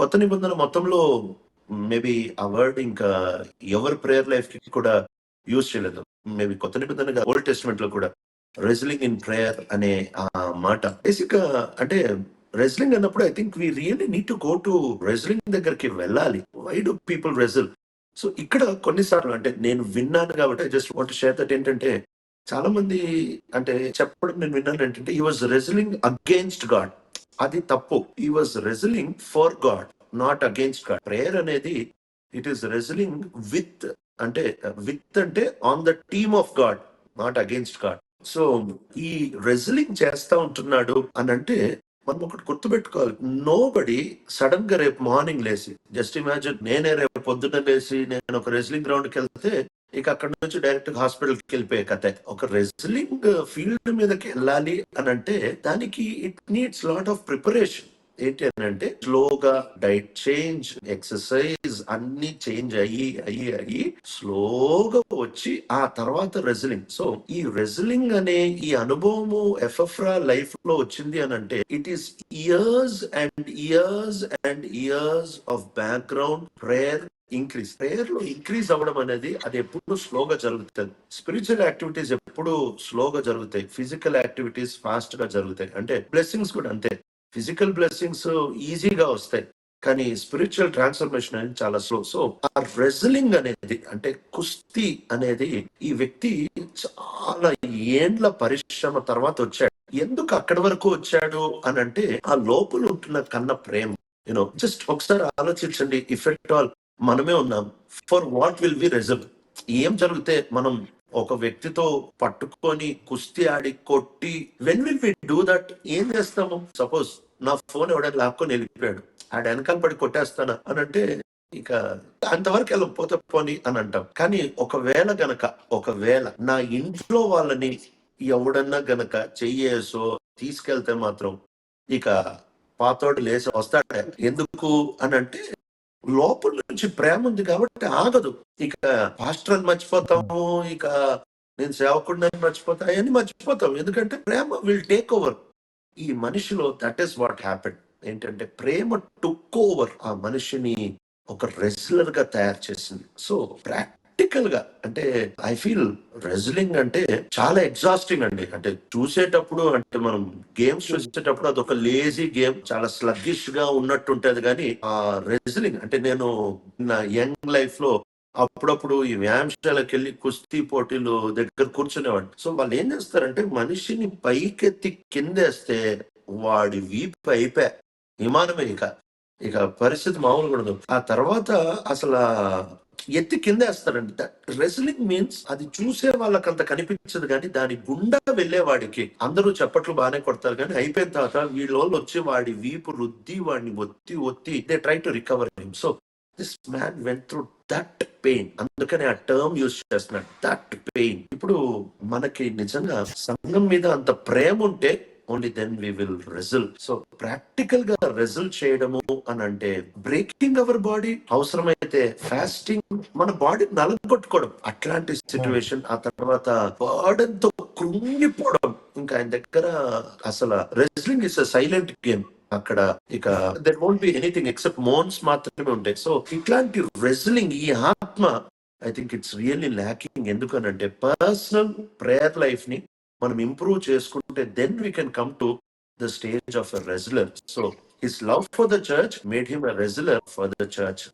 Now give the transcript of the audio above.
కొత్త నిబంధన మొత్తంలో మేబీ ఆ వర్డ్ ఇంకా ఎవరి ప్రేయర్ లైఫ్కి కూడా యూజ్ చేయలేదు. మేబీ కొత్త నిబంధనగా ఓల్డ్ టెస్ట్మెంట్లో కూడా రెజ్లింగ్ ఇన్ ప్రేయర్ అనే ఆ మాట. బేసిక్గా అంటే రెజ్లింగ్ అన్నప్పుడు I think we really need to go to wrestling దగ్గరికి వెళ్ళాలి. Why do people wrestle so ఇక్కడ కొన్నిసార్లు అంటే నేను విన్నాను కాబట్టి జస్ట్ వాంట్ షేర్ దట్ ఏంటంటే చాలా మంది అంటే చెప్పడం నేను విన్నాను ఏంటంటే ఈ వాజ్ రెజ్లింగ్ అగేన్స్ట్ గాడ్ అది తప్పు. ఈ was wrestling for God not against God prayer అనేది ఇట్ ఈస్ రెజిలింగ్ విత్ అంటే విత్ అంటే on the team of God not against God so ఈ రెజిలింగ్ చేస్తా ఉంటున్నాడు అని అంటే మనం ఒకటి గుర్తుపెట్టుకోవాలి. నో బడి సడన్గా రేపు మార్నింగ్ లేసి జస్ట్ ఇమాజిన్ నేనే రేపు పొద్దున్న లేసి నేను ఒక రెజ్లింగ్ గ్రౌండ్కి వెళ్తే ఇక అక్కడ నుంచి డైరెక్ట్ హాస్పిటల్కి వెళ్ళిపోయే కథ. ఒక రెజ్లింగ్ ఫీల్డ్ మీదకి వెళ్ళాలి అని అంటే దానికి it needs lot of preparation ఏంటి అని అంటే స్లోగా డైట్ చేంజ్ ఎక్సర్సైజ్ అన్ని చేంజ్ అయ్యి అయ్యి అయ్యి స్లోగా వచ్చి ఆ తర్వాత రెజిలింగ్. సో ఈ రెజిలింగ్ అనే ఈ అనుభవము ఎఫ్ఎఫ్రా లైఫ్లో వచ్చింది అని అంటే it is years and years and years of background prayer increase ప్రేయర్లో increase అవ్వడం అనేది అది ఎప్పుడు స్లోగా జరుగుతుంది. స్పిరిచువల్ యాక్టివిటీస్ ఎప్పుడు స్లోగా జరుగుతాయి. ఫిజికల్ యాక్టివిటీస్ ఫాస్ట్గా జరుగుతాయి. అంటే బ్లెస్సింగ్స్ కూడా అంతే. ఫిజికల్ బ్లెస్సింగ్స్ ఈజీగా వస్తాయి కానీ స్పిరిచువల్ ట్రాన్స్ఫర్మేషన్ అనేది చాలా స్లో సో ఆ రెజ్లింగ్ అనేది అంటే కుస్తీ అనేది ఈ వ్యక్తి చాలా ఏండ్ల పరిశ్రమ తర్వాత వచ్చాడు. ఎందుకు అక్కడి వరకు వచ్చాడు అని అంటే ఆ లోపల ఉంటున్న కన్న ప్రేమ. యూనో జస్ట్ ఒకసారి ఆలోచించండి ఇఫ్ ఎట్ ఆల్ మనమే ఉన్నాం for what will be wrestle ఏం జరిగితే మనం ఒక వ్యక్తితో పట్టుకొని కుస్తీ ఆడి కొట్టి when will we do that ఏం చేస్తాము? సపోజ్ నా ఫోన్ ఎవడైనా లాక్కొని వెళ్ళిపోయాడు. ఆడ వెనకాల పడి కొట్టేస్తానా? అని అంటే ఇక అంతవరకు వెళ్ళకపోతే పోని అని అంటాం. కానీ ఒకవేళ గనక ఒకవేళ నా ఇంట్లో వాళ్ళని ఎవడన్నా గనక చెయ్యేసో తీసుకెళ్తే మాత్రం ఇక పాతోడు లేచి వస్తాడే. ఎందుకు? అని అంటే లోపల నుంచి ప్రేమ ఉంది కాబట్టి ఆగదు. ఇక పాస్టర్ అని మర్చిపోతాము ఇక నేను సేవకుండా మర్చిపోతా అవన్నీ మర్చిపోతాం. ఎందుకంటే ప్రేమ విల్ టేక్ ఓవర్ ఈ మనిషిలో దట్ ఈస్ వాట్ హ్యాపెన్ ఏంటంటే ప్రేమ టుక్ ఓవర్ ఆ మనిషిని ఒక రెజ్లర్గా తయారు చేసింది. సో ప్రాక్టికల్గా అంటే ఐ ఫీల్ రెజ్లింగ్ అంటే చాలా ఎగ్జాస్టింగ్ అండి. అంటే చూసేటప్పుడు అంటే మనం గేమ్స్ చూసేటప్పుడు అదొక లేజీ గేమ్ చాలా స్లగ్గిష్గా ఉన్నట్టు ఉంటది కానీ ఆ రెజ్లింగ్ అంటే నేను నా యంగ్ లైఫ్లో అప్పుడప్పుడు ఈ వ్యాయామశాలకు వెళ్ళి కుస్తీ పోటీలు దగ్గర కూర్చునేవాడు సో వాళ్ళు ఏం చేస్తారంటే మనిషిని పైకెత్తి కిందేస్తే వాడి వీపు అయిపోయా విమానమే ఇక. ఇక పరిస్థితి మామూలుగా ఉండదు. ఆ తర్వాత అసలు ఎత్తి కిందేస్తారండి. రెస్లింగ్ మీన్స్ అది చూసే వాళ్ళకి అంత కనిపించదు కానీ దాని గుండా వెళ్ళేవాడికి అందరూ చప్పట్లు బాగానే కొడతారు కానీ అయిపోయిన తర్వాత వీళ్ళ వాళ్ళు వచ్చి వాడి వీపు రుద్ది వాడిని ఒత్తి ఒత్తి they try to recover him. So this man went through that pain అందుకని ఆ టర్మ్ యూస్ చేస్తున్నాడు దట్ పెయిన్ ఇప్పుడు మనకి నిజంగా సంఘం మీద అంత ప్రేమ ఉంటే only then we will wrestle so ప్రాక్టికల్గా రిజల్ట్ చేయడము అని అంటే బ్రేకింగ్ అవర్ బాడీ అవసరమైతే ఫాస్టింగ్ మన బాడీ నలగొట్టుకోవడం. అట్లాంటి సిచ్యువేషన్ ఆ తర్వాత బర్డన్తో కృంగిపోవడం. ఇంకా ఆయన దగ్గర అసలు wrestling is a silent game అక్కడ ఇక there won't be anything except moans మాత్రమే ఉంటాయి. సో ఇట్లాంటి రెజ్లింగ్ ఈ ఆత్మ I think it's really lacking ఎందుకనంటే పర్సనల్ ప్రేయర్ లైఫ్ని మనం ఇంప్రూవ్ చేసుకుంటే then we can come to the stage of a so his love for the church made him a wrestler for the church